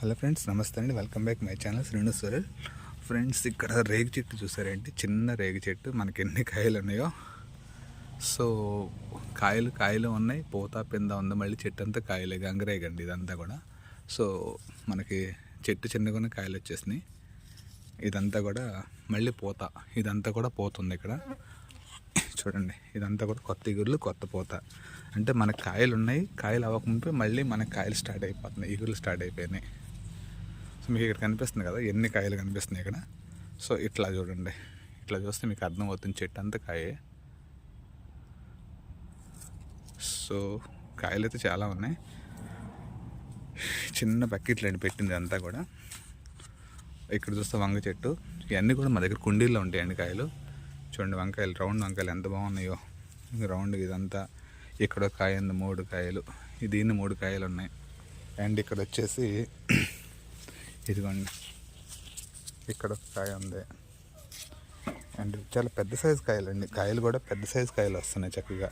Hello friends నమస్తే అండి. Welcome back my channel Srinu సూరల్ friends ఇక్కడ రేగి చెట్టు చూసారేంటి చిన్న రేగి చెట్టు. మనకి ఎన్ని కాయలు ఉన్నాయో. సో కాయలు కాయలు ఉన్నాయి. పోతా పింద ఉంది. మళ్ళీ చెట్టు అంతా కాయలే. గంగరేగండి ఇదంతా కూడా. సో మనకి చెట్టు చిన్నగానే కాయలు వచ్చేసినాయి. ఇదంతా కూడా మళ్ళీ పోత. ఇదంతా కూడా పోతుంది ఇక్కడ. చూడండి. ఇదంతా కూడా కొత్త ఇగుర్లు కొత్త పోత. అంటే మనకి కాయలు ఉన్నాయి. కాయలు అవ్వకముందు మళ్ళీ మనకి కాయలు స్టార్ట్ అయిపోతున్నాయి. ఇగుర్లు స్టార్ట్ అయిపోయినాయి. సో మీకు ఇక్కడ కనిపిస్తుంది కదా ఎన్ని కాయలు కనిపిస్తున్నాయి ఇక్కడ. సో ఇట్లా చూడండి. ఇట్లా చూస్తే మీకు అర్థమవుతుంది చెట్టు అంతా కాయే. సో కాయలు అయితే చాలా ఉన్నాయి. చిన్న బకెట్లు అండి పెట్టింది అంతా కూడా. ఇక్కడ చూస్తే వంగ చెట్టు. ఇవన్నీ కూడా మా దగ్గర కుండీల్లో ఉంటాయండి కాయలు. చూడండి వంకాయలు రౌండ్ వంకాయలు ఎంత బాగున్నాయో. రౌండ్ ఇదంతా. ఇక్కడ కాయ ఉంది మూడు కాయలు. దీన్ని మూడు కాయలు ఉన్నాయి. అండ్ ఇక్కడ వచ్చేసి ఇదిగోండి. ఇక్కడ ఒక కాయ ఉంది. అండ్ చాలా పెద్ద సైజు కాయలు అండి కాయలు కూడా పెద్ద సైజు కాయలు వస్తున్నాయి చక్కగా.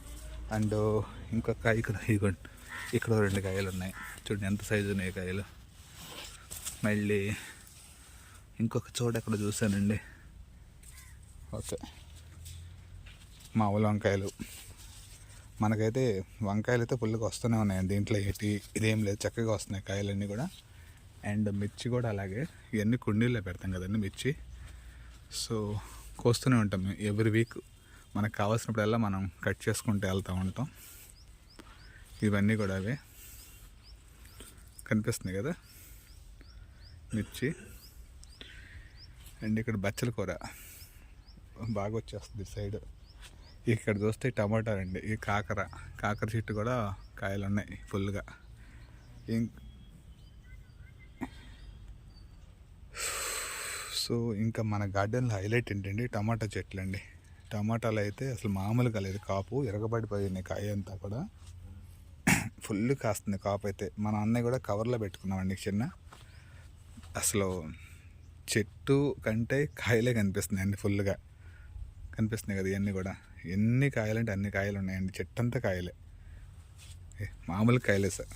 అండ్ ఇంకొక కాయ ఇక్కడ ఇదిగోండి. ఇక్కడ రెండు కాయలు ఉన్నాయి. చూడండి ఎంత సైజు ఉన్నాయి కాయలు. మళ్ళీ ఇంకొక చోట ఎక్కడ చూశానండి. ఓకే. మామూలు వంకాయలు. మనకైతే వంకాయలు అయితే ఫుల్గా వస్తూనే ఉన్నాయండి. దీంట్లో ఏంటి ఇదేం లేదు. చక్కగా వస్తున్నాయి కాయలన్నీ కూడా. అండ్ మిర్చి కూడా అలాగే. ఇవన్నీ కుండీల్లో పెడతాం కదండి మిర్చి. సో కోస్తూనే ఉంటాం. ఎవ్రీ వీక్ మనకు కావాల్సినప్పుడల్లా మనం కట్ చేసుకుంటూ వెళ్తూ ఉంటాం. ఇవన్నీ కూడా అవే. కనిపిస్తున్నాయి కదా? మిర్చి. అండ్ ఇక్కడ బచ్చల కూర. బాగా వచ్చేస్తుంది సైడ్. ఇక్కడ చూస్తే టమాటా అండి. ఈ కాకర. కాకర చెట్టు కూడా కాయలు ఉన్నాయి ఫుల్గా సో ఇంకా మన గార్డెన్లో హైలైట్ ఏంటండి టమాటా చెట్లు అండి టమాటాలు అయితే అసలు మామూలుగా లేదు. కాపు ఎరగబడిపోయినాయి కాయ అంతా కూడా ఫుల్ కాస్తుంది కాపు అయితే మన అన్నయ్య కూడా కవర్లో పెట్టుకున్నామండి చిన్న. అసలు చెట్టు కంటే కాయలే కనిపిస్తున్నాయండి ఫుల్గా. కనిపిస్తున్నాయి కదా ఇవన్నీ కూడా. ఎన్ని కాయలంటే అన్ని కాయలు ఉన్నాయండి. చెట్టు అంతా కాయలే. ఏ, మామూలు కాయలే సార్.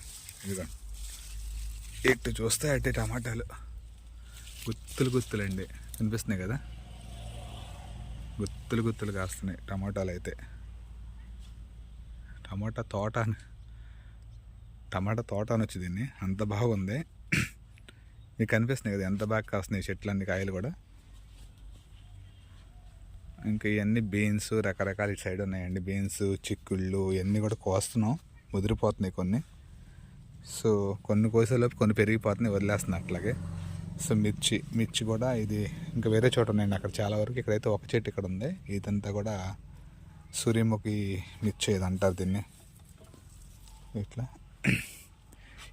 ఇదిగోండి ఇటు చూస్తే అట్టే టమాటాలు. గుత్తులు గుత్తులండి. కనిపిస్తున్నాయి కదా? గుత్తులు గుత్తులు కాస్తున్నాయి టమాటాలు అయితే. టమాటా తోట టమాటా తోట అనొచ్చు దీన్ని. అంత బాగుంది. మీకు కనిపిస్తున్నాయి కదా ఎంత బాగా కాస్తున్నాయి చెట్లు అన్ని కాయలు కూడా? ఇంకా ఇవన్నీ బీన్స్ రకరకాల ఇటు సైడ్ ఉన్నాయండి. బీన్స్ చిక్కుళ్ళు ఇవన్నీ కూడా కోస్తున్నాం. ముదిరిపోతున్నాయి కొన్ని. సో కొన్ని కోసేలోపు కొన్ని పెరిగిపోతున్నాయి వదిలేస్తున్నాయి అట్లాగే. సో మిర్చి మిర్చి కూడా ఇది ఇంకా వేరే చోట ఉన్నాయండి అక్కడ చాలా వరకు ఇక్కడైతే ఒక చెట్టు ఇక్కడ ఉంది. ఇదంతా కూడా సూర్యముఖి మిర్చి ఇది అంటారు దీన్ని. ఇట్లా.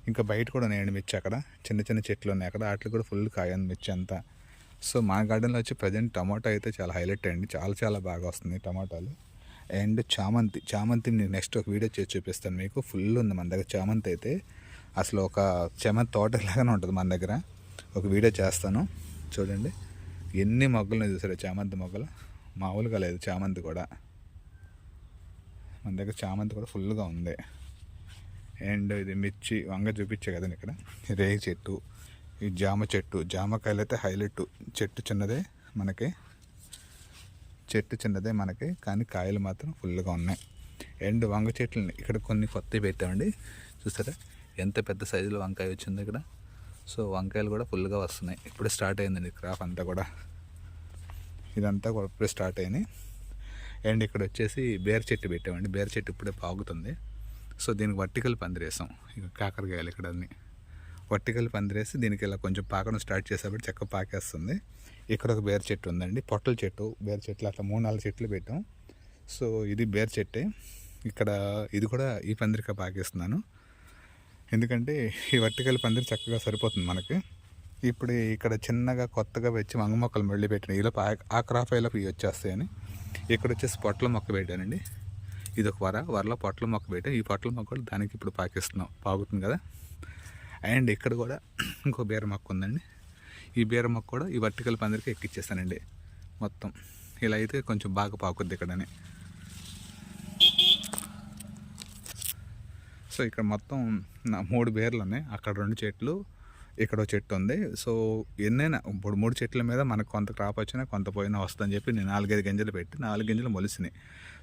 ఇంకా బయట కూడా ఉన్నాయండి మిర్చి అక్కడ. చిన్న చిన్న చెట్లు ఉన్నాయి అక్కడ. వాటికి కూడా ఫుల్ కాయండి మిర్చి అంతా. సో మా గార్డెన్లో వచ్చి ప్రజెంట్ టమాటో అయితే చాలా హైలైట్ అండి. చాలా చాలా బాగా వస్తుంది టమాటాలు. అండ్ చామంతి చామంతి నేను నెక్స్ట్ ఒక వీడియో చేసి చూపిస్తాను మీకు. ఫుల్ ఉంది మన దగ్గర చామంతి అయితే. అసలు ఒక చామంతి తోట లాగానే ఉంటుంది మన దగ్గర. ఒక వీడియో చేస్తాను. చూడండి. ఎన్ని మొగ్గలను చూసారు? చామంతి మొగ్గలు. మామూలుగా లేదు. చామంతి కూడా. మన దగ్గర చామంతి కూడా ఫుల్గా ఉంది. అండ్ ఇది మిర్చి వంగ చూపించే కదండి ఇక్కడ. రేగి చెట్టు ఈ జామ చెట్టు. జామకాయలు అయితే హైలైట్. చెట్టు చిన్నదే మనకి. చెట్టు చిన్నదే మనకి. కానీ కాయలు మాత్రం ఫుల్గా ఉన్నాయి. అండ్ వంగ చెట్లు ఇక్కడ కొన్ని కొత్తవి పెట్టామండి. చూసారా? ఎంత పెద్ద సైజులో వంకాయ వచ్చింది ఇక్కడ. సో వంకాయలు కూడా ఫుల్గా వస్తున్నాయి. ఇప్పుడే స్టార్ట్ అయిందండి క్రాప్ అంతా కూడా. ఇదంతా కూడా ఇప్పుడే స్టార్ట్ అయినాయి అండ్ ఇక్కడ వచ్చేసి బేర్ చెట్టు పెట్టామండి. బేర్ చెట్టు ఇప్పుడే పాగుతుంది. సో దీనికి వర్టికల్ పందిరేసాం. ఇక కాకరకాయలు ఇక్కడ అన్నీ. వర్టికల్ పందిరేసి దీనికి ఇలా కొంచెం పాకడం స్టార్ట్ చేసేప్పుడు చెక్క పాకేస్తుంది. ఇక్కడ ఒక బేర్ చెట్టు ఉందండి. పొట్టల చెట్టు. బేర్ చెట్లు అట్లా మూడు నాలుగు చెట్లు పెట్టాం. సో ఇది బేర్ చెట్టే. ఇక్కడ ఇది కూడా ఈ పందిరిక పాకేస్తున్నాను. ఎందుకంటే ఈ వర్టికల్ పందిరి చక్కగా సరిపోతుంది మనకి. ఇప్పుడు ఇక్కడ చిన్నగా కొత్తగా వచ్చి మంగ మొక్కలు మళ్ళీ పెట్టిన ఇలా ఆ క్రాప్ అయ్యేలోపు ఇవి వచ్చేస్తాయని. ఇక్కడ వచ్చేసి పొట్ల మొక్క పెట్టానండి. ఇది ఒక వర వరలో పొట్ల మొక్క పెట్టాం. ఈ పొట్ల మొక్క కూడా దానికి ఇప్పుడు పాకిస్తున్నాం. పాగుతుంది కదా. అండ్ ఇక్కడ కూడా ఇంకో బీర మొక్క ఉందండి. ఈ బీర మొక్క కూడా ఈ వర్టికల్ పందిరికి ఎక్కిచ్చేస్తానండి మొత్తం. ఇలా అయితే కొంచెం బాగా పాకుద్ది ఇక్కడనే. సో ఇక్కడ మొత్తం నా మూడు బేర్లు ఉన్నాయి. అక్కడ రెండు చెట్లు ఇక్కడ ఒక చెట్టు ఉంది. సో ఎన్నైనా ఇప్పుడు మూడు చెట్ల మీద మనకు కొంత క్రాప్ వచ్చినా కొంత పోయినా వస్తుందని చెప్పి నేను నాలుగైదు గింజలు పెట్టి నాలుగు గింజలు మొలిసినాయి.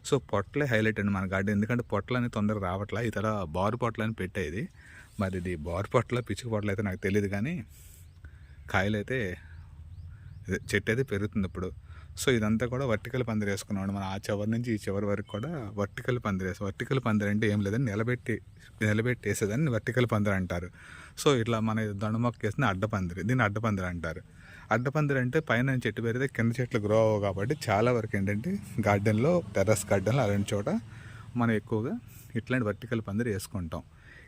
సో పొట్లే హైలైట్ అండి మన గార్డెన్. ఎందుకంటే పొట్లని తొందరగా రావట్లా. ఇతర బారు పొట్లని అని పెట్టేది. మరి ఇది బారు పొట్ల పిచ్చుకు పొట్ల అయితే నాకు తెలియదు కానీ కాయలు అయితే చెట్టు అయితే పెరుగుతుంది ఇప్పుడు. సో ఇదంతా కూడా వర్టికల్ పందిరి వేసుకున్నాం మన ఆ చివరి నుంచి ఈ చివరి వరకు కూడా వర్టికల్ పందిరి వేసాం వర్టికల్ పందిరి అంటే ఏం లేదని నిలబెట్టి నిలబెట్టి వేసేదాన్ని. వర్టికల్ పందిరి అంటారు. సో ఇట్లా మన దొండమొక్క వేసిన అడ్డపందిరి దీన్ని అడ్డపందిరి అంటారు. అడ్డపందిరి అంటే పైన చెట్టు పెరిగితే కింద చెట్లు గ్రో అవ్వవు కాబట్టి చాలా వరకు ఏంటంటే గార్డెన్లో టెర్రస్ గార్డెన్లో అలాంటి చోట మనం ఎక్కువగా ఇట్లాంటి వర్టికల్ పందిరి వేసుకుంటాం.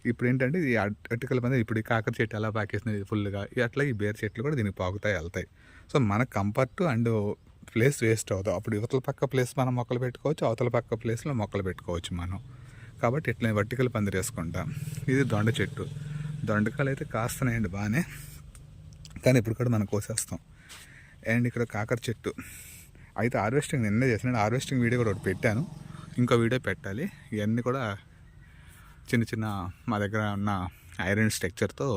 ఇప్పుడు ఏంటంటే ఈ వర్టికల్ పందిరి ఇప్పుడు ఈ కాకర చెట్టు ఎలా పాకేస్తుంది ఫుల్గా అట్లా ఈ బేర్ చెట్లు కూడా దీనికి పాకుతాయి వెళ్తాయి. సో మన కంఫర్ట్ అండ్ ప్లేస్ వేస్ట్ అవుతాం అప్పుడు యువతల పక్క ప్లేస్ మనం మొక్కలు పెట్టుకోవచ్చు అవతల పక్క ప్లేస్లో మొక్కలు పెట్టుకోవచ్చు మనం. కాబట్టి ఇట్లా వర్టికల్ పందిరేసుకుంటాం ఇది దొండ చెట్టు. దొండకాయలు అయితే కాస్తున్నాయండి బాగానే. కానీ ఇప్పుడు కూడా మనం కోసేస్తాం. అండ్ ఇక్కడ కాకర చెట్టు. అయితే హార్వెస్టింగ్ నిన్నే చేసిన హార్వెస్టింగ్ వీడియో కూడా ఒకటి పెట్టాను. ఇంకో వీడియో పెట్టాలి. ఇవన్నీ కూడా చిన్న చిన్న మా దగ్గర ఉన్న ఐరన్ స్ట్రక్చర్తో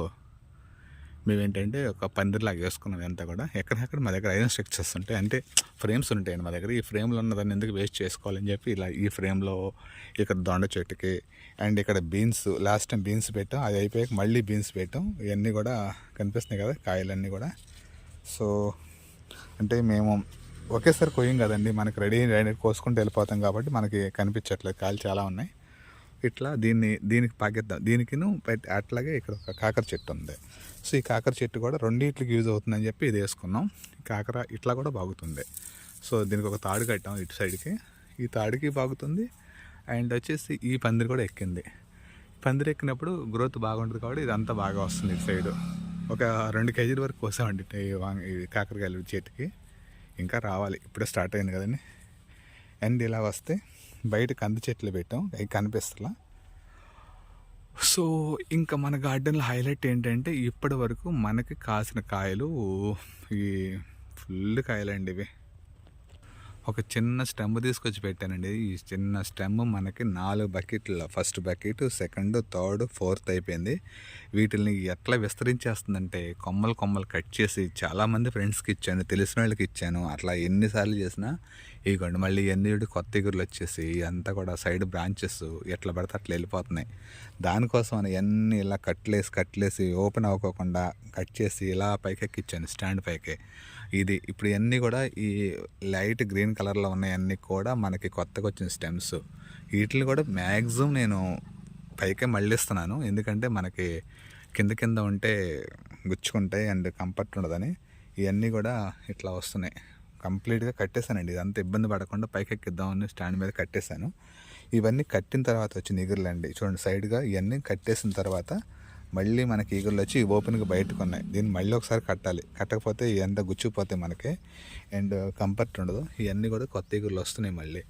మేమేంటంటే ఒక పందిరిలాగా వేసుకున్నాం అంతా కూడా. ఎక్కడెక్కడ మా దగ్గర ఐరన్ స్ట్రక్చర్స్ ఉంటాయి. అంటే ఫ్రేమ్స్ ఉంటాయండి మా దగ్గర. ఈ ఫ్రేమ్లో ఉన్న దాన్ని ఎందుకు వేస్ట్ చేసుకోవాలని చెప్పి ఇలా ఈ ఫ్రేమ్లో ఇక్కడ దొండ చెట్టుకి అండ్ ఇక్కడ బీన్స్ లాస్ట్ టైం బీన్స్ పెట్టాం. అది అయిపోయాక మళ్ళీ బీన్స్ పెట్టాం. ఇవన్నీ కూడా కనిపిస్తున్నాయి కదా కాయలన్నీ కూడా. సో అంటే మేము ఒకేసారి కొయ్యం కదండి. మనకి రెడీ రెడీ కోసుకుంటూ వెళ్ళిపోతాం కాబట్టి మనకి కనిపించట్లేదు. కాయలు చాలా ఉన్నాయి. ఇట్లా దీన్ని దీనికి పాకిద్దాం. దీనికిను పెట్టి అట్లాగే ఇక్కడ ఒక కాకర చెట్టు ఉంది. సో ఈ కాకర చెట్టు కూడా రెండింటికి యూజ్ అవుతుందని చెప్పి ఇది వేసుకున్నాం. కాకర ఇట్లా కూడా బాగుతుంది. సో దీనికి ఒక తాడు కట్టాం ఇటు సైడ్కి. ఈ తాడుకి బాగుతుంది. అండ్ వచ్చేసి ఈ పందిరి కూడా ఎక్కింది. పందిరి ఎక్కినప్పుడు గ్రోత్ బాగుంటుంది కాబట్టి ఇదంతా బాగా వస్తుంది ఇటు సైడ్. ఒక రెండు కేజీల వరకు కోసామండి ఈ వాంగ- ఈ కాకరకాయలు చెట్టుకి ఇంకా రావాలి. ఇప్పుడే స్టార్ట్ అయింది కదండి. అండ్ ఇలా వస్తే బయట కంది చెట్లు పెట్టాం. అవి కనిపిస్తలా. సో ఇంకా మన గార్డెన్లో హైలైట్ ఏంటంటే ఇప్పటి వరకు మనకి కాసిన కాయలు ఈ ఫుల్ కాయలండి ఇవి. ఒక చిన్న స్టెమ్ తీసుకొచ్చి పెట్టానండి. ఈ చిన్న స్టెమ్ మనకి నాలుగు బకెట్ల first bucket second third fourth అయిపోయింది. వీటిని ఎట్లా విస్తరించేస్తుందంటే కొమ్మలు కొమ్మలు కట్ చేసి చాలామంది ఫ్రెండ్స్కి ఇచ్చాను తెలిసిన వాళ్ళకి ఇచ్చాను. అట్లా ఎన్నిసార్లు చేసినా ఇగోండి మళ్ళీ ఎన్ని కొత్త ఎగురులు వచ్చేసి అంతా కూడా సైడ్ బ్రాంచెస్ ఎట్లా పడితే అట్లా వెళ్ళిపోతున్నాయి. దానికోసం అని ఇలా కట్లేసి కట్లేసి ఓపెన్ అవ్వకోకుండా కట్ చేసి ఇలా పైకెక్కిచ్చాను స్టాండ్ పైకి. ఇది. ఇప్పుడు ఇవన్నీ కూడా ఈ లైట్ గ్రీన్ కలర్లో ఉన్నాయన్నీ కూడా మనకి కొత్తగా వచ్చిన స్టెమ్స్. వీటిని కూడా మ్యాక్సిమం నేను పైకే మళ్ళిస్తున్నాను. ఎందుకంటే మనకి కింద కింద ఉంటే గుచ్చుకుంటాయి అండ్ కంఫర్ట్ ఉండదని. ఇవన్నీ కూడా ఇట్లా వస్తున్నాయి. కంప్లీట్గా కట్టేశానండి. ఇదంతా ఇబ్బంది పడకుండా పైకి ఎక్కిద్దామని స్టాండ్ మీద కట్టేశాను. ఇవన్నీ కట్టిన తర్వాత వచ్చి నిగురులండి. చూడండి సైడ్గా ఇవన్నీ కట్టేసిన తర్వాత మళ్ళీ మనకి ఈగుళ్ళు వచ్చి ఓపెన్గా బయటకు ఉన్నాయి. దీన్ని మళ్ళీ ఒకసారి కట్టాలి. కట్టకపోతే ఎంత గుచ్చిపోతాయి మనకి. అండ్ కంఫర్ట్ ఉండదు. ఇవన్నీ కూడా కొత్త ఈగుళ్ళు వస్తున్నాయి మళ్ళీ.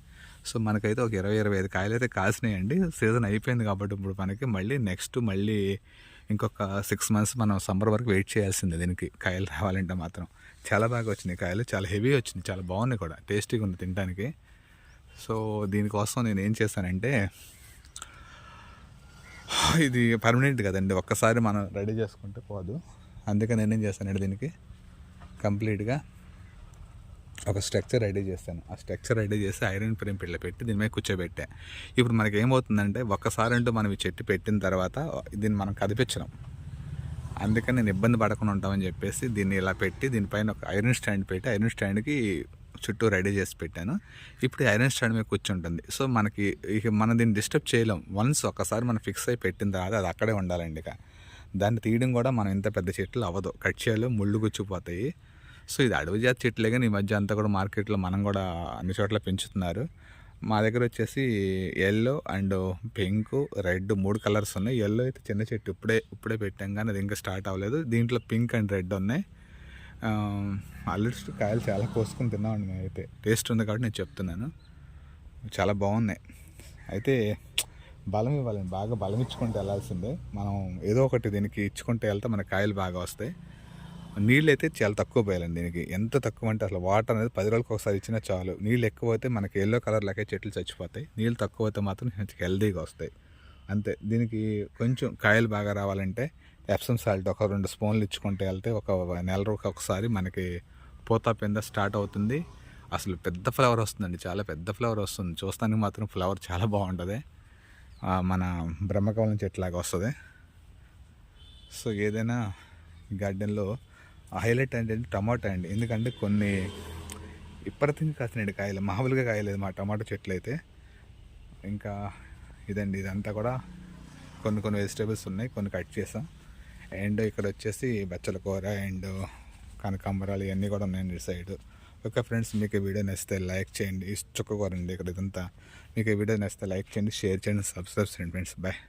సో మనకైతే ఒక ఇరవై ఇరవై ఐదు కాయలు అయితే కాసినాయండి. సీజన్ అయిపోయింది కాబట్టి ఇప్పుడు మనకి మళ్ళీ నెక్స్ట్ మళ్ళీ ఇంకొక సిక్స్ మంత్స్ మనం సమ్మర్ వరకు వెయిట్ చేయాల్సిందే దీనికి. కాయలు రావాలంటే మాత్రం. చాలా బాగా వచ్చినాయి కాయలు. చాలా హెవీ వచ్చింది చాలా బాగున్నాయి కూడా. టేస్టీగా ఉంది తినడానికి. సో దీనికోసం నేను ఏం చేశానంటే ఇది పర్మనెంట్ కదండి. ఒక్కసారి మనం రెడీ చేసుకుంటే పోదు. అందుకని నేనేం చేస్తానండి దీనికి? కంప్లీట్గా ఒక స్ట్రక్చర్ రెడీ చేస్తాను. ఆ స్ట్రక్చర్ రెడీ చేసి ఐరన్ ఫ్రేమ్ పిల్ల పెట్టి దీని మీద కూర్చోబెట్టా. ఇప్పుడు మనకి ఏమవుతుందంటే ఒక్కసారి అంటూ మనం ఈ చెట్టు పెట్టిన తర్వాత దీన్ని మనం కదిపించడం అందుకని నేను ఇబ్బంది పడకుండా ఉంటామని చెప్పేసి దీన్ని ఇలా పెట్టి దీనిపైన ఒక ఐరన్ స్టాండ్ పెట్టి ఐరన్ స్టాండ్కి చుట్టూ రెడీ చేసి పెట్టాను. ఇప్పుడు ఐరన్ స్టాండ్ మీద కూర్చుంటుంది. సో మనకి ఇక మనం దీన్ని డిస్టర్బ్ చేయలేం. వన్స్ ఒకసారి మనం ఫిక్స్ అయి పెట్టిన తర్వాత అది అక్కడే ఉండాలండి ఇక. దాన్ని తీయడం కూడా మనం ఇంత పెద్ద చెట్లు అవ్వదు. కట్ చేయాలి ముళ్ళు గుచ్చిపోతాయి. సో ఇది అడవి జాతి చెట్లే కానీ ఈ మధ్య అంతా కూడా మార్కెట్లో మనం కూడా అన్ని చోట్ల పెంచుతున్నారు. మా దగ్గర వచ్చేసి ఎల్లో అండ్ పింక్ రెడ్ మూడు కలర్స్ ఉన్నాయి. ఎల్లో అయితే చిన్న చెట్టు ఇప్పుడే ఇప్పుడే పెట్టాం కానీ అది ఇంకా స్టార్ట్ అవ్వలేదు. దీంట్లో పింక్ అండ్ రెడ్ ఉన్నాయి. ఆల్రెడీ కాయలు చాలా కోసుకొని తిన్నామండి మేమైతే. టేస్ట్ ఉంది కాబట్టి నేను చెప్తున్నాను. చాలా బాగున్నాయి. అయితే బలం ఇవ్వాలండి. బాగా బలం ఇచ్చుకుంటూ వెళ్ళాల్సిందే. మనం ఏదో ఒకటి దీనికి ఇచ్చుకుంటూ వెళ్తే మన కాయలు బాగా వస్తాయి. నీళ్ళు అయితే చాలా తక్కువ పోయాలండి దీనికి. ఎంత తక్కువ అంటే అసలు వాటర్ అనేది పది రోజులకు ఒకసారి ఇచ్చినా చాలు. నీళ్ళు ఎక్కువ అయితే మనకి ఎల్లో కలర్ లెక్క చెట్లు చచ్చిపోతాయి. నీళ్ళు తక్కువ అయితే మాత్రం హెల్దీగా వస్తాయి. అంతే. దీనికి కొంచెం కాయలు బాగా రావాలంటే ఎప్సమ్ సాల్ట్ ఒక రెండు స్పూన్లు ఇచ్చుకుంటే వెళ్తే ఒక నెల రోజుకి ఒకసారి మనకి పూత పింద స్టార్ట్ అవుతుంది. అసలు పెద్ద ఫ్లవర్ వస్తుందండి చాలా పెద్ద ఫ్లవర్ వస్తుంది. చూస్తానికి మాత్రం ఫ్లవర్ చాలా బాగుంటుంది. మన మన బ్రహ్మకమలం చెట్లాగా వస్తుంది. సో ఏదైనా గార్డెన్లో హైలైట్ ఏంటంటే టమాటా అండి. ఎందుకంటే కొన్ని ఇప్పటికి కాసినండి కాయలు మామూలుగా కాయలేదు మా టమాటా చెట్లు అయితే. ఇంకా ఇదండి ఇదంతా కూడా కొన్ని కొన్ని వెజిటేబుల్స్ ఉన్నాయి కొన్ని కట్ చేసాం. అండ్ ఇక్కడ వచ్చేసి బచ్చల కూర అండ్ కనకాంబరాలు ఇవన్నీ కూడా ఉన్నాయండి ఇటు సైడ్. ఓకే ఫ్రెండ్స్ మీకు వీడియో నచ్చితే లైక్ చేయండి. ఈ చుక్కకూర అండి ఇక్కడ ఇదంతా. మీకు వీడియో నచ్చితే లైక్ చేయండి షేర్ చేయండి సబ్స్క్రైబ్ చేయండి ఫ్రెండ్స్. బాయ్.